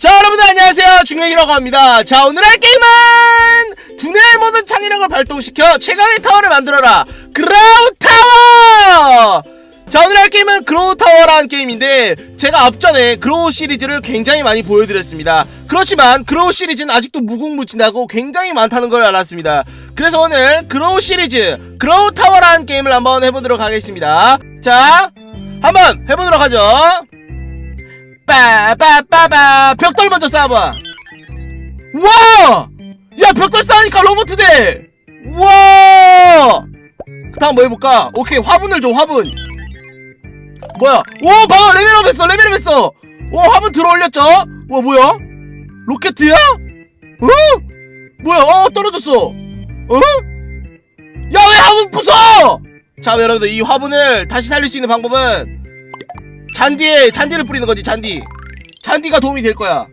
자 여러분들 안녕하세요. 중현이라고 합니다. 자 오늘 할 게임은 두뇌의 모든 창의력을 발동시켜 최강의 타워를 만들어라. 그라우 타워! 자 오늘 할 게임은 그로우 타워라는 게임인데 제가 앞전에 그로우 시리즈를 굉장히 많이 보여드렸습니다. 그렇지만 그로우 시리즈는 아직도 무궁무진하고 굉장히 많다는 걸 알았습니다. 그래서 오늘 그로우 시리즈 그로우 타워라는 게임을 한번 해보도록 하겠습니다. 자 한번 해보도록 하죠 빠빠빠빠 벽돌 먼저 쌓아봐 와! 야 벽돌 쌓으니까 로봇 돼! 와! 그 다음 뭐 해볼까? 오케이 화분을 줘 화분 뭐야 오 방금 레벨업 했어 레벨업 했어 오 화분 들어 올렸죠? 와 뭐야? 로켓이야? 어? 뭐야 어 떨어졌어 어? 야왜 화분 부숴! 자 여러분들 이 화분을 다시 살릴 수 있는 방법은 잔디에 잔디를 뿌리는 거지 잔디. 잔디가 도움이 될 거야.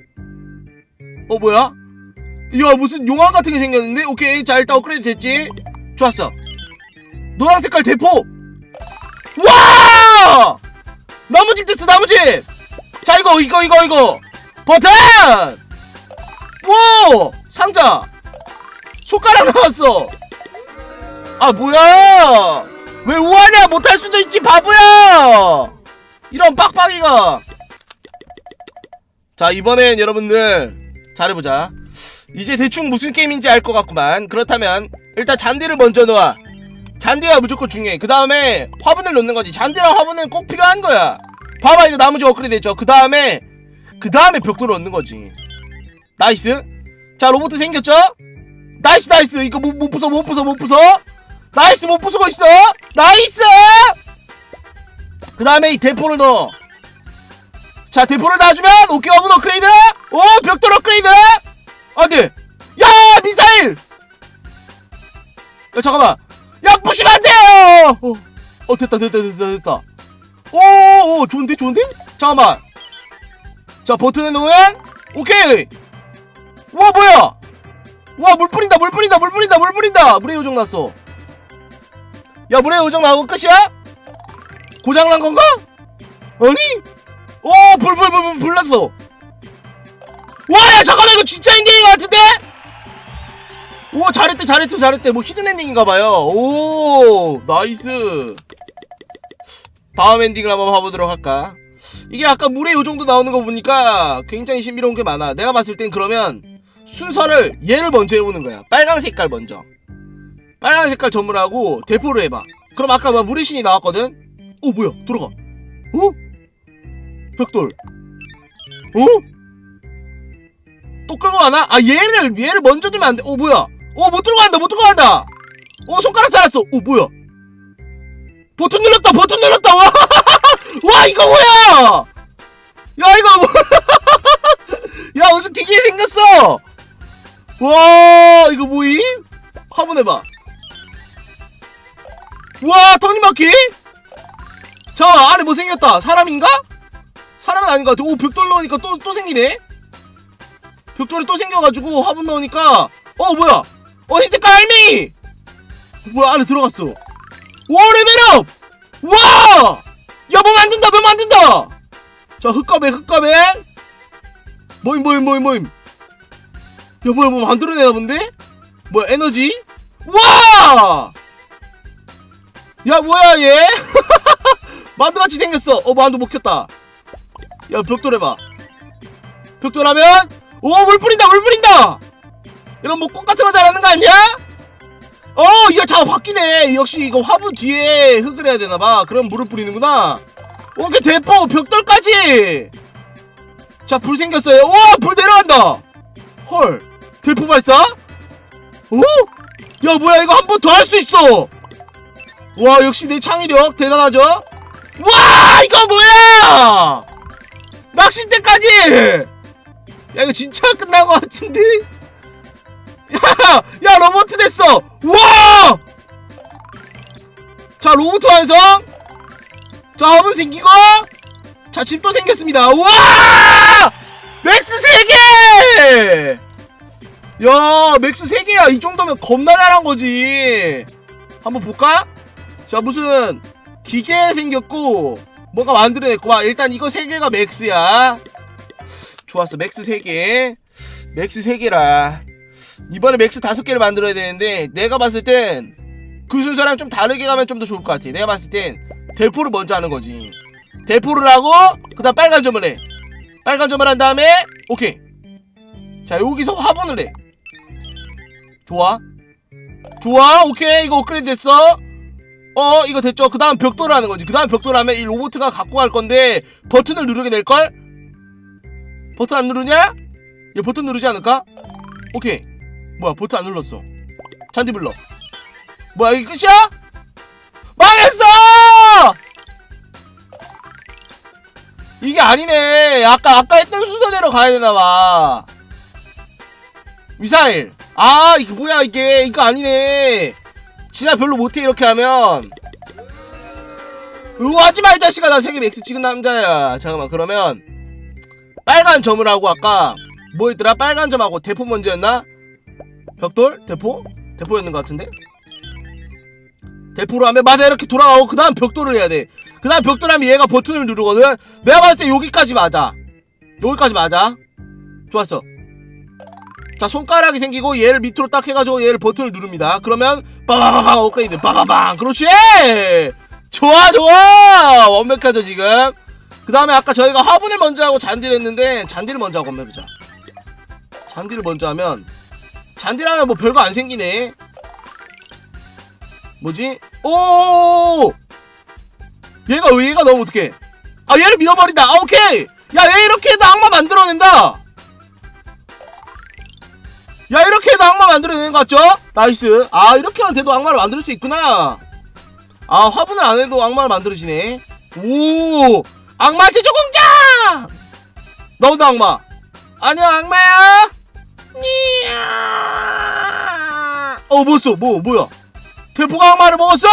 어 뭐야? 이야 무슨 용암 같은 게 생겼는데? 오케이 자 일단 업그레이드 됐지? 좋았어. 노란 색깔 대포! 와! 나무집 됐어 나무집! 자 이거 이거 이거 이거. 버튼! 오! 상자! 손가락 나왔어. 아 뭐야? 왜 우하냐 못할 수도 있지 바보야 이런 빡빡이가. 자 이번엔 여러분들 잘해보자. 이제 대충 무슨 게임인지 알 것 같구만. 그렇다면 일단 잔디를 먼저 놓아. 잔디가 무조건 중요해. 그 다음에 화분을 놓는 거지. 잔디랑 화분은 꼭 필요한 거야. 봐봐 이거 나무집 업그레이드 됐죠? 그 다음에 그 다음에 벽돌을 얻는 거지. 나이스. 자 로봇 생겼죠? 나이스 나이스. 이거 못, 못 부숴 못 부숴 못 부숴? 나이스 못 부수고 있어? 나이스 그 다음에 이 대포를 넣어. 자 대포를 놔주면 오케이 어분 업그레이드. 오 벽돌 업그레이드. 안돼 야 미사일. 야 잠깐만. 야 부시면 안돼요. 어, 어 됐다 됐다 됐다 됐다 오, 오 좋은데 좋은데? 잠깐만. 자 버튼에 놓으면 오케이. 와 뭐야? 와물 뿌린다 물 뿌린다 물 뿌린다 물 뿌린다. 물의 요정 났어. 야 물의 요정 나오고 끝이야? 고장난 건가? 아니? 오, 불, 불, 불, 불, 불 났어. 와, 야, 잠깐만, 이거 진짜 엔딩인 것 같은데? 오, 잘했대, 잘했대, 잘했대. 뭐, 히든 엔딩인가봐요. 오, 나이스. 다음 엔딩을 한번 봐보도록 할까? 이게 아까 물의 요정도 나오는 거 보니까 굉장히 신비로운 게 많아. 내가 봤을 땐 그러면 순서를 얘를 먼저 해보는 거야. 빨강 색깔 먼저. 빨강 색깔 전문하고 대포를 해봐. 그럼 아까 뭐 물의 신이 나왔거든? 어 뭐야? 들어가. 어? 벽돌. 어? 또 끌고 가나? 아 얘를 얘를 먼저 두면 안돼. 어 뭐야? 어못 들고 간다 못 들고 간다. 어 손가락 잘랐어. 어 뭐야? 버튼 눌렀다 버튼 눌렀다. 와, 와 이거 뭐야? 야 이거 뭐 야 무슨 기계 생겼어? 와 이거 뭐임? 화분 해봐. 와 톱니바퀴 자 안에 뭐 생겼다. 사람인가? 사람은 아닌 것 같아 오 벽돌 넣으니까 또, 또 생기네? 벽돌이 또 생겨가지고 화분 넣으니까. 어 뭐야? 어 흰색 깔미! 뭐야 안에 들어갔어. 와 레벨업! 와 야 뭐 만든다 뭐 만든다! 자 흑가배 흑가배 모임 모임 모임 모임. 야 뭐야 뭐 만들어내나 본데? 뭐야 에너지? 와! 야 뭐야 얘 만두같이 생겼어. 어 만두 못 켰다. 야 벽돌 해봐. 벽돌 하면 오 물 뿌린다 물 뿌린다! 이런 뭐 꽃 같은 거 잘하는 거 아니야? 어야 잠깐 바뀌네. 역시 이거 화분 뒤에 흙을 해야 되나봐. 그럼 물을 뿌리는구나. 오케이 대포 벽돌까지! 자 불 생겼어요. 우와 불 내려간다! 헐 대포 발사? 어? 야 뭐야 이거 한 번 더 할 수 있어! 와 역시 내 창의력 대단하죠? 와 이거 뭐야? 낚싯대까지! 야 이거 진짜 끝난 것 같은데? 야, 야 로봇 됐어! 와! 자 로봇 완성! 자 화분 생기고! 자 집도 생겼습니다. 와! 맥스 3개! 야 맥스 3개야. 이 정도면 겁나 잘한 거지. 한번 볼까? 자 무슨 기계 생겼고 뭔가 만들어냈고. 와 일단 이거 세 개가 맥스야. 좋았어. 맥스 3개. 맥스 3개라. 이번에 맥스 5개를 만들어야 되는데 내가 봤을 땐 그 순서랑 좀 다르게 가면 좀 더 좋을 것 같아. 내가 봤을 땐 대포를 먼저 하는 거지. 대포를 하고 그 다음 빨간 점을 해. 빨간 점을 한 다음에 오케이. 자 여기서 화분을 해. 좋아. 좋아. 오케이. 이거 업그레이드 됐어 어 이거 됐죠. 그 다음 벽돌을 하는 거지. 그 다음 벽돌을 하면 이 로보트가 갖고 갈 건데 버튼을 누르게 될걸? 버튼 안 누르냐? 얘 버튼 누르지 않을까? 오케이. 뭐야 버튼 안 눌렀어. 잔디 불러. 뭐야 이게 끝이야? 망했어! 이게 아니네. 아까 아까 했던 순서대로 가야 되나봐. 미사일. 아 이게 뭐야 이게. 이거 아니네 진짜 별로 못해 이렇게 하면. 으 하지마 이 자식아. 나 세계 맥스 찍은 남자야. 잠깐만 그러면. 빨간 점을 하고 아까 뭐였더라? 빨간 점하고 대포 먼저였나? 벽돌? 대포? 대포였는 것 같은데? 대포로 하면 맞아 이렇게 돌아가고 그 다음 벽돌을 해야 돼그 다음 벽돌 하면 얘가 버튼을 누르거든. 내가 봤을 때 여기까지 맞아. 여기까지 맞아. 좋았어 자 손가락이 생기고 얘를 밑으로 딱 해가지고 얘를 버튼을 누릅니다. 그러면 빠바바방 업그레이드. 빠바방 그렇지! 좋아 좋아! 완벽하죠 지금? 그 다음에 아까 저희가 화분을 먼저 하고 잔디를 했는데 잔디를 먼저 하고 한번 해보자. 잔디를 먼저 하면 잔디를 하면 뭐 별거 안 생기네. 뭐지? 오 얘가 왜 얘가 너무 어떡해. 아 얘를 밀어버린다. 아 오케이! 야얘 이렇게 해서 악마 만들 만들어내는 것 같죠? 나이스. 아 이렇게만 돼도 악마를 만들 수 있구나. 아 화분을 안 해도 악마를 만들어지네. 오 악마 제조 공장 나온다 악마. 안녕 악마야. 어 뭐였어? 뭐 뭐야? 대포가 악마를 먹었어!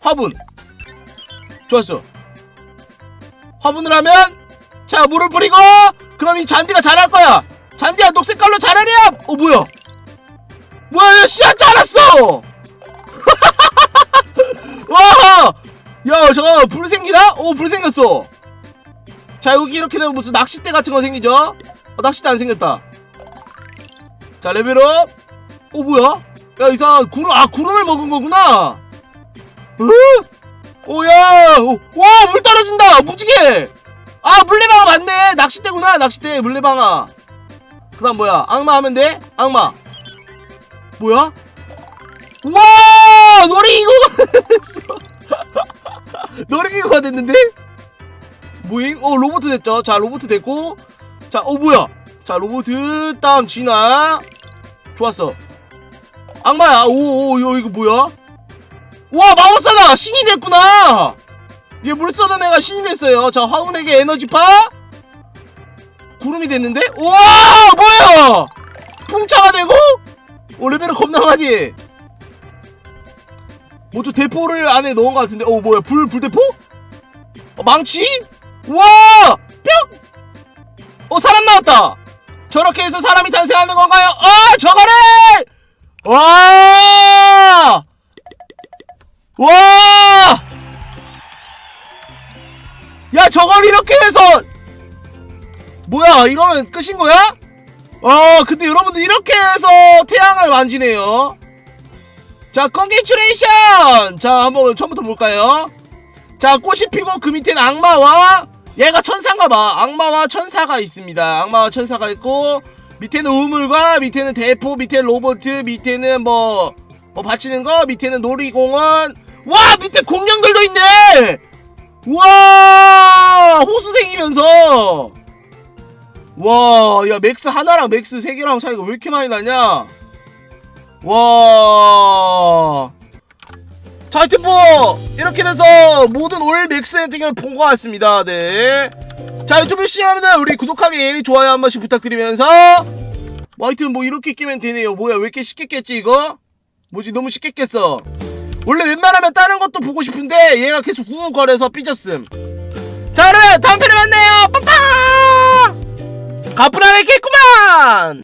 화분. 좋았어. 화분을 하면 자 물을 뿌리고 그럼 이 잔디가 자랄 거야. 잔디야 녹색깔로 자라렴! 어 뭐야 뭐야 야 씨앗 자랐어 와! 야, 잠깐만, 불 생기나? 오, 불 생겼어. 자, 여기 이렇게 되면 무슨 낚싯대 같은 거 생기죠? 어, 낚싯대 안 생겼다. 자, 레벨업. 오, 뭐야? 야, 이상한 구름, 아, 구름을 먹은 거구나. 어? 오, 야, 오, 와, 물 떨어진다. 무지개. 아, 물레방아 맞네. 낚싯대구나, 낚싯대, 물레방아. 그 다음 뭐야? 악마 하면 돼? 악마. 뭐야? 와! 놀이기구가 됐어 놀이기구가 됐는데? 모임? 어 로봇 됐죠? 자 로봇 됐고. 자 어 뭐야? 자 로봇 땅 진화 좋았어. 악마야. 오오 오, 이거 뭐야? 와 마법사다! 신이 됐구나! 얘 물 쏘는 애가 신이 됐어요. 자 화분에게 에너지파? 구름이 됐는데? 우와 뭐야? 풍차가 되고 오 레벨은 겁나 많이 뭐저 대포를 안에 넣은 것 같은데 어 뭐야 불 불대포? 어, 망치? 우와 뿅! 어 사람 나왔다 저렇게 해서 사람이 탄생하는 건가요? 아 저거를 와! 와! 야 저걸 이렇게 해서 뭐야 이러면 끝인 거야? 아 근데 여러분들 이렇게 해서 태양을 만지네요 자, 컨게츄레이션! 자, 한번 처음부터 볼까요? 자, 꽃이 피고 그 밑에는 악마와 얘가 천사인가봐. 악마와 천사가 있습니다. 악마와 천사가 있고 밑에는 우물과 밑에는 대포, 밑에 로봇, 밑에는 뭐, 뭐 받치는 거, 밑에는 놀이공원. 와, 밑에 공룡들도 있네! 와, 호수생이면서. 와, 야, 맥스 하나랑 맥스 세 개랑 차이가 왜 이렇게 많이 나냐? 와. 자, 하여튼 뭐 이렇게 돼서 모든 올 맥스 엔딩을 본 것 같습니다. 네. 자, 유튜브 시청자분들 우리 구독하기, 좋아요 한 번씩 부탁드리면서 뭐 하여튼 뭐 이렇게 끼면 되네요. 뭐야, 왜 이렇게 쉽게 깼지 이거? 뭐지, 너무 쉽게 깼어. 원래 웬만하면 다른 것도 보고 싶은데 얘가 계속 구우거려서 삐졌음. 자, 그러면 다음 편에 만나요. 빠빠! 가뿐하게 깼구만!